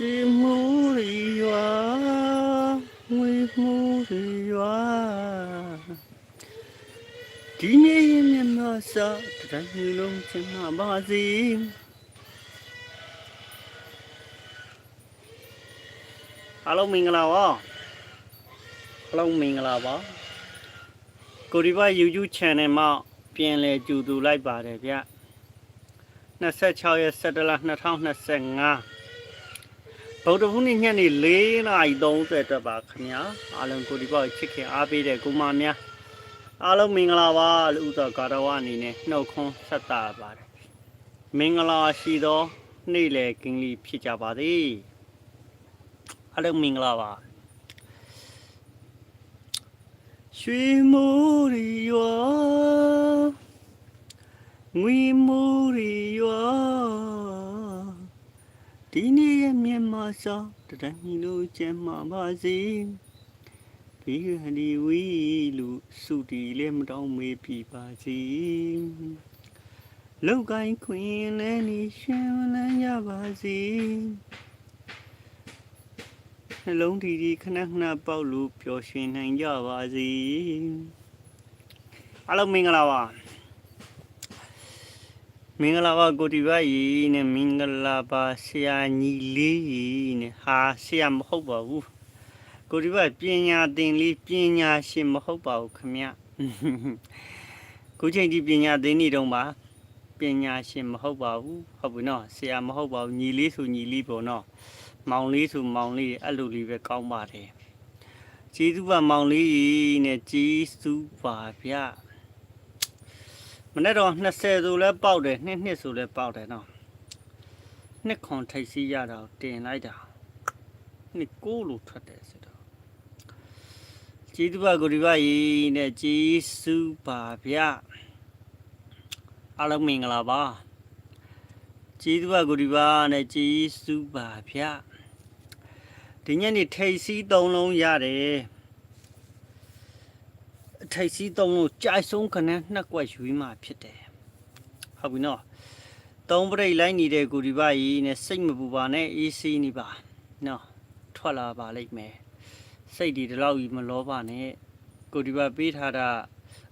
ရှိမှုရီရွာငွေမှုရီရွာဒီနေ့ရဲ့မျက်နှာစာတစ်တိုင်းမျိုးလုံးချင်မှာပါစေအားလုံးမင်္ဂလာပါအားလုံးမင်္ဂလာပါကိုဒီဘ YouTube channel မှာပြန်လဲကြိုတူလိုက်ပါတယ်ဗျ26ရက်17လ2025 ဗုဒ္ဓဘုနေ့ညနေ4:30တက်ပါခင်ဗျာအားလုံးကိုဒီဘချစ်ခင်အားပေးတဲ့ကိုမများအားလုံးမင်္ဂလာပါလို့ဥသောကာရဝအနေနဲ့နှုတ်ခွန်းဆက်တာပါတယ်မင်္ဂလာရှိသောနေ့လည်ကင်းလီဖြစ်ကြပါစေအားလုံးမင်္ဂလာပါရွှေမိုးရီရွာငွေမိုးရီရွာ ဒီနေ့ရဲ့မြန်မာစာတတိုင်းမီလို့ကျမ်းမာပါစေဘီဟန်ဒီဝီလူစုတီလည်းမတောင်းမေးပြပါစေလောက်ကိုင်းခွင်လည်းနေရှင်လန်းရပါစေနှလုံးဒီဒီခဏခဏပေါက်လို့ပျော်ရွှင်နိုင်ကြပါစေအားလုံးမင်္ဂလာပါ မင်္ဂလာပါကိုတီပါကြီးနဲ့မင်္ဂလာပါဆရာညီလေးကြီးနဲ့ဟာဆရာမဟုတ်ပါဘူးကိုတီပါပညာသင်လေးပညာရှင်မဟုတ်ပါဘူးခမရခုချိန်ဒီပညာသင်နေတော့ပါပညာရှင်မဟုတ်ပါဘူးဟုတ်ပြီနော်ဆရာမဟုတ်ပါဘူးညီလေးဆိုညီလေးပေါ့နော်မောင်လေးဆိုမောင်လေးအဲ့လိုလေးပဲကောင်းပါတယ်ကျေးဇူးပါမောင်လေးကြီးနဲ့ကျေးဇူးပါဗျာ မနေ့တော့20ဆိုလဲပေါက်တယ်နှစ်နှစ်ဆိုလဲပေါက်တယ်နော်နှစ်ခွန်ထိတ်စီးရတာကိုတင်လိုက်တာနှစ်ကိုလို့ထွက်တယ်ဆိုတော့ကျေးဇူးပါကိုဒီပါကြီးနဲ့ကျေးဇူးပါဗျအားလုံးမင်္ဂလာပါကျေးဇူးပါကိုဒီပါနဲ့ကျေးဇူးပါဗျဒီညနေထိတ်စီးသုံးလုံးရတယ် ထိတ်စီးသုံးလုံးကြိုက်ဆုံးခနဲ့နှစ်ကွက်ယူမှဖြစ်တယ်ဟုတ်ပြီနော်သုံးပရိတ်လိုက်နေတဲ့ကိုဒီပါကြီးနဲ့စိတ်မပူပါနဲ့အေးဆေးနေပါနော်ထွက်လာပါလိမ့်မယ်စိတ်ဒီဒီလောက်ကြီးမလောပါနဲ့ကိုဒီပါပေးထားတာ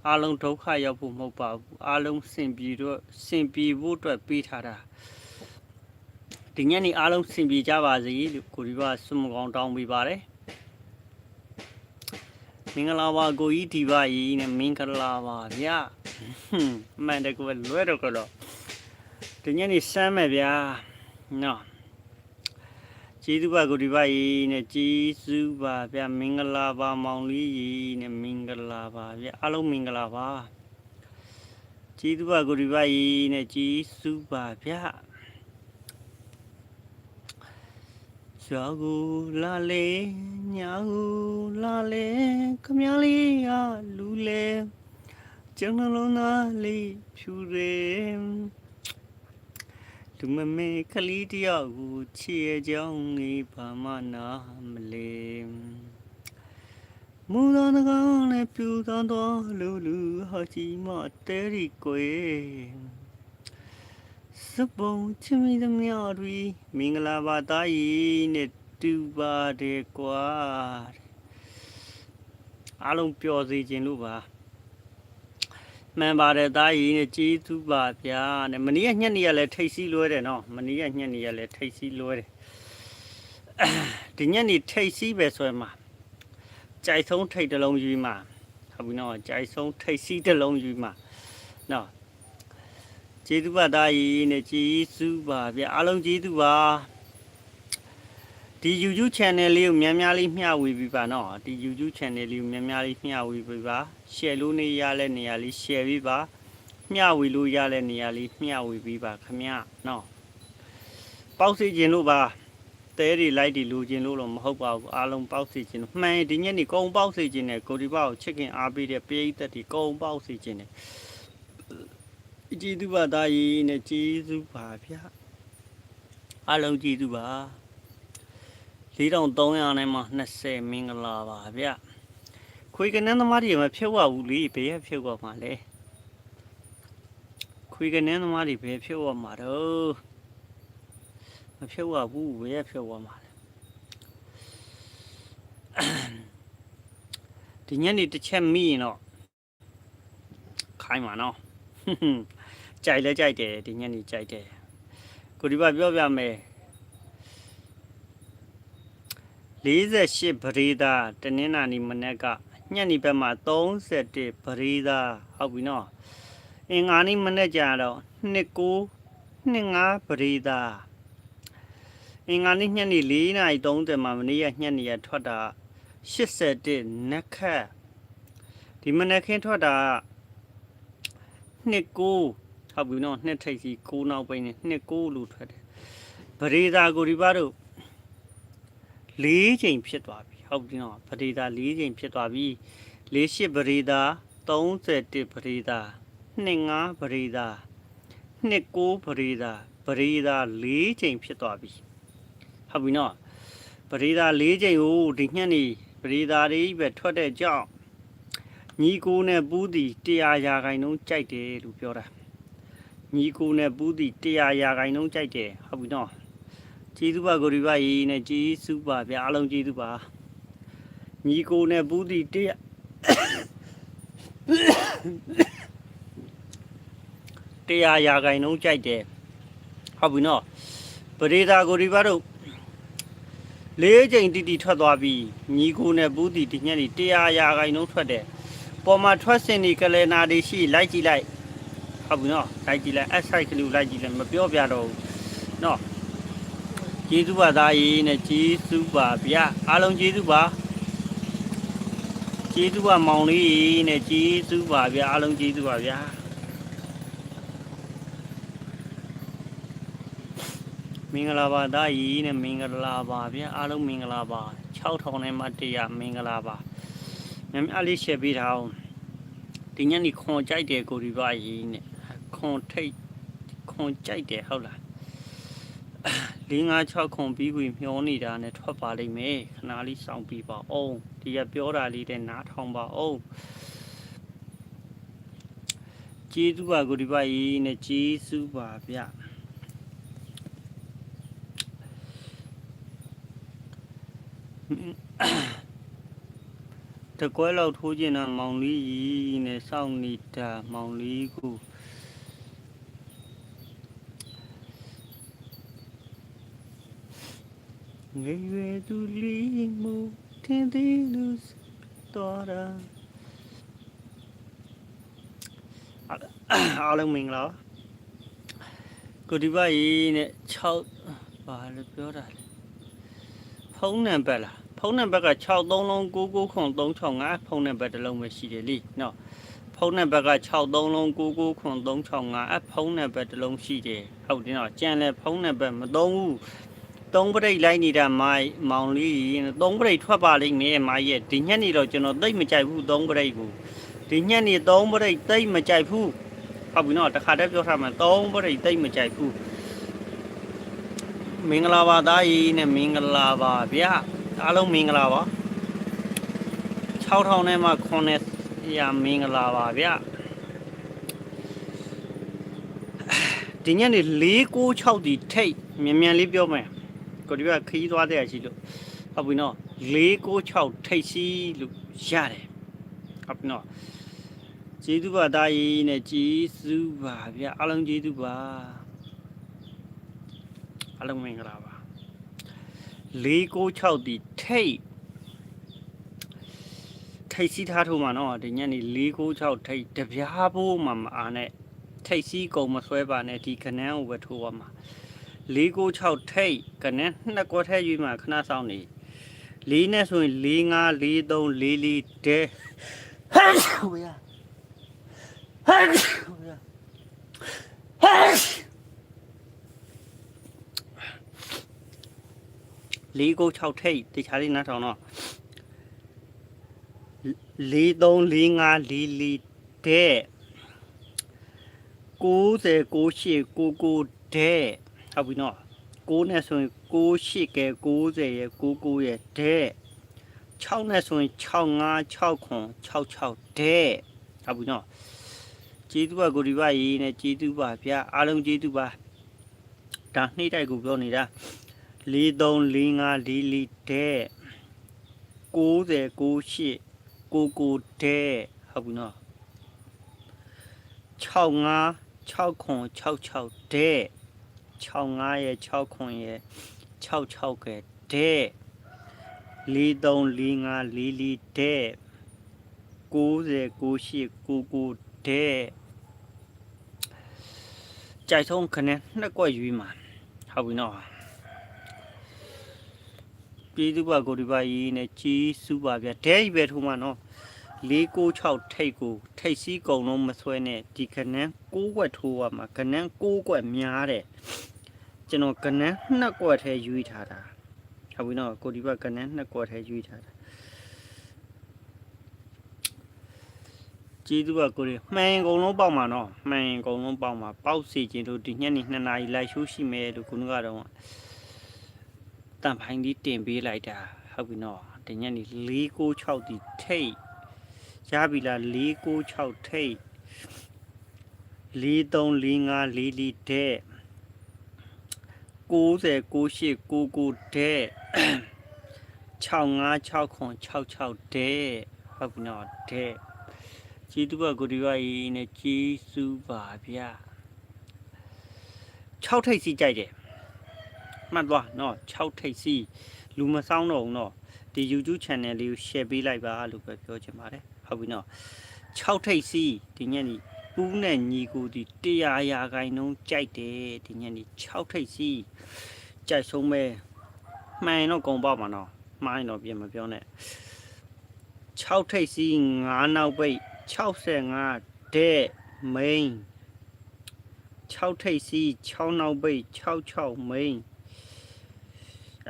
အားလုံးဒုက္ခရောက်ဖို့မဟုတ်ပါဘူးအားလုံးစင်ပြေတော့စင်ပြေဖို့အတွက်ပေးထားတာဒီညနေအားလုံးစင်ပြေကြပါစေလို့ကိုဒီပါဆုမကောင်းတောင်းပေးပါတယ် မင်္ဂလာပါကိုကြီးဒီပါကြီးနဲ့မင်္ဂလာပါဗျာဟွန်းအမှန်တကူပဲလွဲတော့ကတော့ဒီညနေစမ်းမယ်ဗျာနော်ကျေးဇူးပါကိုဒီပါကြီးနဲ့ကျေးဇူးပါဗျာမင်္ဂလာပါမောင်လေးကြီးနဲ့မင်္ဂလာပါဗျာအားလုံးမင်္ဂလာပါကျေးဇူးပါကိုဒီပါကြီးနဲ့ကျေးဇူးပါဗျာ ရွာကိုလာလေညာကိုလာလေခမလေးရလူလေကျန်းလုံးသားလေးဖြူတယ်လူမမေခလီတယောက်ကိုချစ်ရကြောင်းလေးဘာမှနာမလဲမူတော်ငကောင်းနဲ့ပြူသောတော်လူလူဟာကြီးမတဲရီကွယ် စပုံချမီသမျှတွေမင်္ဂလာပါသားကြီးနဲ့တူပါတယ်ကွာအားလုံးပျော်စေခြင်းလို့ပါမှန်ပါတယ်သားကြီးနဲ့ကျေးဇူးပါဗျာနဲ့မနေ့ကညက်နေရလဲထိတ်စီးလွဲတယ်နော်မနေ့ကညက်နေရလဲထိတ်စီးလွဲတယ်ဒီညက်နေထိတ်စီးပဲဆိုရင်မှာကြိုက်ဆုံးထိတ်တစ်လုံးယူမှာဟုတ်ပြီနော်ကြိုက်ဆုံးထိတ်စီးတစ်လုံးယူမှာနော် ကျေးဇူးပါသားကြီးနဲ့ကျေးဇူးပါဗျာအားလုံးကျေးဇူးပါဒီ YouTube channel လေးကိုများများလေးမျှဝေပေးပါနော်ဒီ YouTube channel လေးကိုများများလေးမျှဝေပေးပါ share လို့နေရတဲ့နေရာလေး share ပေးပါမျှဝေလို့ရတဲ့နေရာလေးမျှဝေပေးပါခမနော်ပေါက်စီခြင်းလို့ပါတဲတွေလိုက်တွေလိုခြင်းလို့တော့မဟုတ်ပါဘူးအားလုံးပေါက်စီခြင်းလို့မှန်ဒီညနေကုံပေါက်စီခြင်းနဲ့ကိုဒီပေါက်ချစ်ခင်အားပေးတဲ့ပရိသတ်တွေကုံပေါက်စီခြင်းနဲ့ ကျေးဇူးပါသားကြီးနဲ့ကျေးဇူးပါဗျာအားလုံးကျေးဇူးပါ4300နဲ့မှ20မင်္ဂလာပါဗျခွေကနေသမားတွေမဖြုတ်ရဘူးလေဘယ်ရဖြုတ်ရမှာလဲခွေကနေသမားတွေဘယ်ဖြုတ်ရမှာတော့မဖြုတ်ရဘူးဘယ်ရဖြုတ်ရမှာလဲဒီညနေတစ်ချက်မိရင်တော့ခိုင်းမှာနော် ကြိုက်လဲကြိုက်တယ်ဒီညနေကြိုက်တယ်ကိုဒီဘပြောပြမယ်48ပရိဒါတနင်္လာနေ့မနေ့ကညနေဘက်မှာ31ပရိဒါဟုတ်ပြီနော်အင်္ဂါနေ့မနေ့ကျတော့29 25ပရိဒါအင်္ဂါနေ့ညနေ4:30မှာမနေ့ကညနေရထွက်တာ81နက်ခတ်ဒီမနက်ခင်းထွက်တာ29 ဟုတ်ပြီနော်နှစ်ထိပ်စီ9နောက်ပိန်းနဲ့29လို့ထွက်တယ်ပရိဒါကိုဒီပါတို့၄ချိန်ဖြစ်သွားပြီဟုတ်ပြီနော်ပရိဒါ၄ချိန်ဖြစ်သွားပြီ48ပရိဒါ31ပရိဒါ25ပရိဒါ29ပရိဒါပရိဒါ၄ချိန်ဖြစ်သွားပြီဟုတ်ပြီနော်ပရိဒါ၄ချိန်ကိုဒီညနေပရိဒါတွေပဲထွက်တဲ့ကြောင့်ညီကိုနဲ့ပူးတီ100ရာခိုင်နှုန်းကြိုက်တယ်လို့ပြောတာ ညီကိုနဲ့ပူးတီ100ရာခိုင်နှုန်းကြိုက်တယ်ဟုတ်ပြီနော်ကျေးဇူးပါကိုရီပါရေးနဲ့ကျေးဇူးပါဗျာအားလုံးကျေးဇူးပါညီကိုနဲ့ပူးတီ100တရားရာခိုင်နှုန်းကြိုက်တယ်ဟုတ်ပြီနော်ပရိသာကိုဒီဘတ်တို့လေးချိန်တိတိထွက်သွားပြီညီကိုနဲ့ဘူးတီဒီညနေတရားရာခိုင်နှုန်းထွက်တယ်ပေါ်မှာထွက်စင်ဒီကလဲနာတွေရှိလိုက်ကြည့်လိုက် ဟုတ်ပြီနော်လိုက်ကြည့်လိုက်အဆိုင်ကလူလိုက်ကြည့်လိုက်မပြောပြတော့ဘူးနော်ကျေးဇူးပါသားရေးနဲ့ကျေးဇူးပါဗျာအားလုံးကျေးဇူးပါကျေးဇူးပါမောင်လေးနဲ့ကျေးဇူးပါဗျာအားလုံးကျေးဇူးပါဗျာမင်္ဂလာပါသားကြီးနဲ့မင်္ဂလာပါဗျာအားလုံးမင်္ဂလာပါ6000နဲ့မှတရားမင်္ဂလာပါမြန်များလေးရှယ်ပေးထားအောင်ဒီညနေခွန်ကြိုက်တယ်ကိုဒီပါကြီးနဲ့ ခွန်ထိတ်ခွန်ကြိုက်တယ်ဟုတ်လား၄၅6ခွန်ပြီးပြီမျောနေတာနဲ့ထွက်ပါလိမ့်မယ်ခဏလေးစောင့်ပြီးပါအောင်ဒီကပြောတာလေးတဲ့နားထောင်ပါအောင်ကျေးဇူးပါကိုဒီပါကြီးနဲ့ကျေးဇူးပါဗျာတကွဲလောက်ထိုးကျင်တာမောင်လေးကြီးနဲ့စောင့်နေတာမောင်လေးကို ငယ်ရွယ်သူလေးမူထင်းသေးလူတော်တာအားလုံးမင်္ဂလာပါကိုဒီပါကြီးနဲ့6ဘာလို့ပြောတာလဲဖုန်းနံပါတ်လားဖုန်းနံပါတ်က63လုံး99ခွန်365ဖုန်းနံပါတ်တစ်လုံးပဲရှိတယ်လေနော်ဖုန်းနံပါတ်က63လုံး99ခွန်365အဖုန်းနံပါတ်တစ်လုံးရှိတယ်ဟုတ်တယ်နော်ကြံလဲဖုန်းနံပါတ်မသုံးဘူး သုံးပရိတ်လိုက်နေတာမိုင်မောင်လေးသုံးပရိတ်ထွက်ပါလိမ့်မယ်မိုင်ရဲ့ဒီညက်နေတော့ကျွန်တော်သိပ်မကြိုက်ဘူးသုံးပရိတ်ကိုဒီညက်နေသုံးပရိတ်သိပ်မကြိုက်ဘူးဟုတ်ပြီနော်တခါတည်းပြောထားမှသုံးပရိတ်သိပ်မကြိုက်ဘူးမင်္ဂလာပါသားကြီးနဲ့မင်္ဂလာပါဗျာအားလုံးမင်္ဂလာပါ6000နဲ့မှ900ရာမင်္ဂလာပါဗျာဒီညနေ496ဒီထိတ်မြန်မြန်လေးပြောမယ် ကိုဒီကခီးသွားတဲ့အရှိလို့ဟုတ်ပြီနော်496ထိတ်စီလို့ရတယ်ဟုတ်ပြီနော်ကျေးဇူးပါသားကြီးနဲ့ကျေးဇူးပါဗျာအားလုံးကျေးဇူးပါအလုံးမင်္ဂလာပါ496ဒီထိတ်ထိတ်စီးထားထိုးမှာနော်ဒီညနေ496ထိတ်တပြားဖို့မှမအားနဲ့ထိတ်စီးကုန်မဆွဲပါနဲ့ဒီကနန်းကိုပဲထိုးပါမှာ 496ထိတ်ကနန်းနှစ်ကွက်ထဲရွေးမှာခဏဆောင်နေလေးနဲ့ဆိုရင်45 43 44တဲဟဲ့ဟိုရဟဲ့ဟိုရဟဲ့၄ကို6ထိတ်တခြားလေးနားထောင်တော့၄3 4 5 4 4တဲ့90 98 99တဲ့ ဟုတ်ပြီနော်6နဲ့ဆိုရင်68ကဲ90ရဲ့99ရဲ့တဲ့6နဲ့ဆိုရင်65 6ခွန်66တဲ့ဟုတ်ပြီနော်ကျေးဇူးပါကိုဒီပါရေးနဲ့ကျေးဇူးပါဗျာအားလုံးကျေးဇူးပါဒါနှိမ့်တိုက်ကိုပြောနေတာ4345လီလီတဲ့90 98 99တဲ့ဟုတ်ပြီနော်65 6ခွန်66တဲ့ 65ရဲ့6ခွန်ရဲ့66ကဲတဲ့4345လီလီတဲ့90 98 99တဲ့ကြိုက်ဆုံးခနဲ့နှစ်ကွက်ရွေးမှာဟုတ်ပြီနော်ပြည်သူ့ဘကိုဒီပါကြီးနဲ့ကြီးစုပါဗျဒဲကြီးပဲထိုးမှာနော်696ထိတ်ကိုထိတ်စည်းကုံလုံးမဆွဲနဲ့ဒီခနန်း6ကွက်ထိုးရမှာခနန်း6ကွက်များတယ် ကျွန်တော်ခနန်း2ကွက်ထဲရွေးထားတာဟုတ်ပြီနော်ကိုဒီဘခနန်း2ကွက်ထဲရွေးထားတာကျေးဇူးပါကိုရီမှန်ရင်အကုန်လုံးပေါက်မှာနော်မှန်ရင်အကုန်လုံးပေါက်မှာပေါက်စီခြင်းတို့ဒီညနေ2နာရီလိုက်ရှိုးရှိမယ်လို့ခုနကတော့တန်ဖိုင်းဒီတင်ပေးလိုက်တာဟုတ်ပြီနော်ဒီညနေ496ဒီထိတ်ရပြီလား496ထိတ်4345လီလီတဲ့ 90 98 99တဲ့65 6 66တဲ့ဟုတ်ပြီနော်တဲ့ကျေးဇူးပါကိုဒီပါကြီးနဲ့ကျေးဇူးပါဗျာ6ထိပ်စီကြိုက်တယ်မှတ်သွားနော်6ထိပ်စီလူမဆောင်တော့ဘူးနော်ဒီ YouTube channel လေးကို share ပေးလိုက်ပါလို့ပဲပြောချင်ပါတယ်ဟုတ်ပြီနော်6ထိပ်စီဒီညနေ ပူးနဲ့ညီကိုဒီ100ရာခိုင်နှုန်းကြိုက်တယ်ဒီညနေ6ထိပ်စီကြိုက်ဆုံးပဲမှန်ရင်တော့ကုန်ပေါ့မှာနော်မှားရင်တော့ပြင်မပြောနဲ့6ထိပ်စီ9နောက်ပိတ်65တဲ့ main 6ထိပ်စီ6နောက်ပိတ်66 main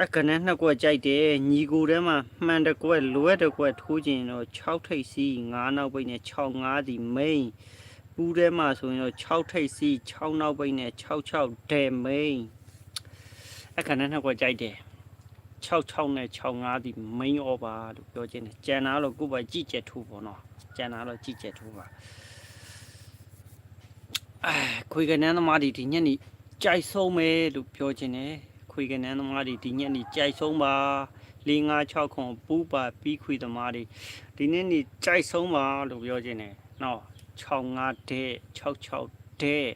အခနဲ့နှစ်ကွက်ကြိုက်တယ်ညီကိုထဲမှာမှန်တစ်ကွက်လွဲတစ်ကွက်ထိုးခြင်းတော့6ထိပ်စီ9နောက်ပိတ်နဲ့65ဒီ main ပူးထဲမှာဆိုရင်တော့6ထိပ်စီ6နောက်ပိတ်နဲ့66တဲ့ main အခနဲ့နှစ်ကွက်ကြိုက်တယ်66နဲ့65ဒီ main over လို့ပြောခြင်းတယ်ကြံတာတော့ကိုယ်ပဲကြည့်ချက်ထိုးပေါ့နော်ကျန်တာတော့ကြည့်ချက်ထိုးပါအဲခွေကနန်းသမားတွေဒီညက်နေကြိုက်ဆုံးပဲလို့ပြောချင်တယ်ခွေကနန်းသမားတွေဒီညက်နေကြိုက်ဆုံးပါ၄၅6ခွန်ပူးပါပြီးခွေသမားတွေဒီနေ့နေကြိုက်ဆုံးပါလို့ပြောချင်တယ်နော် 65တဲ့66တဲ့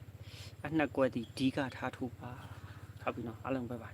အနှစ်ကွက်ဒီဒီကထားထိုးပါဟုတ်ပြီနော်အားလုံးပဲပါ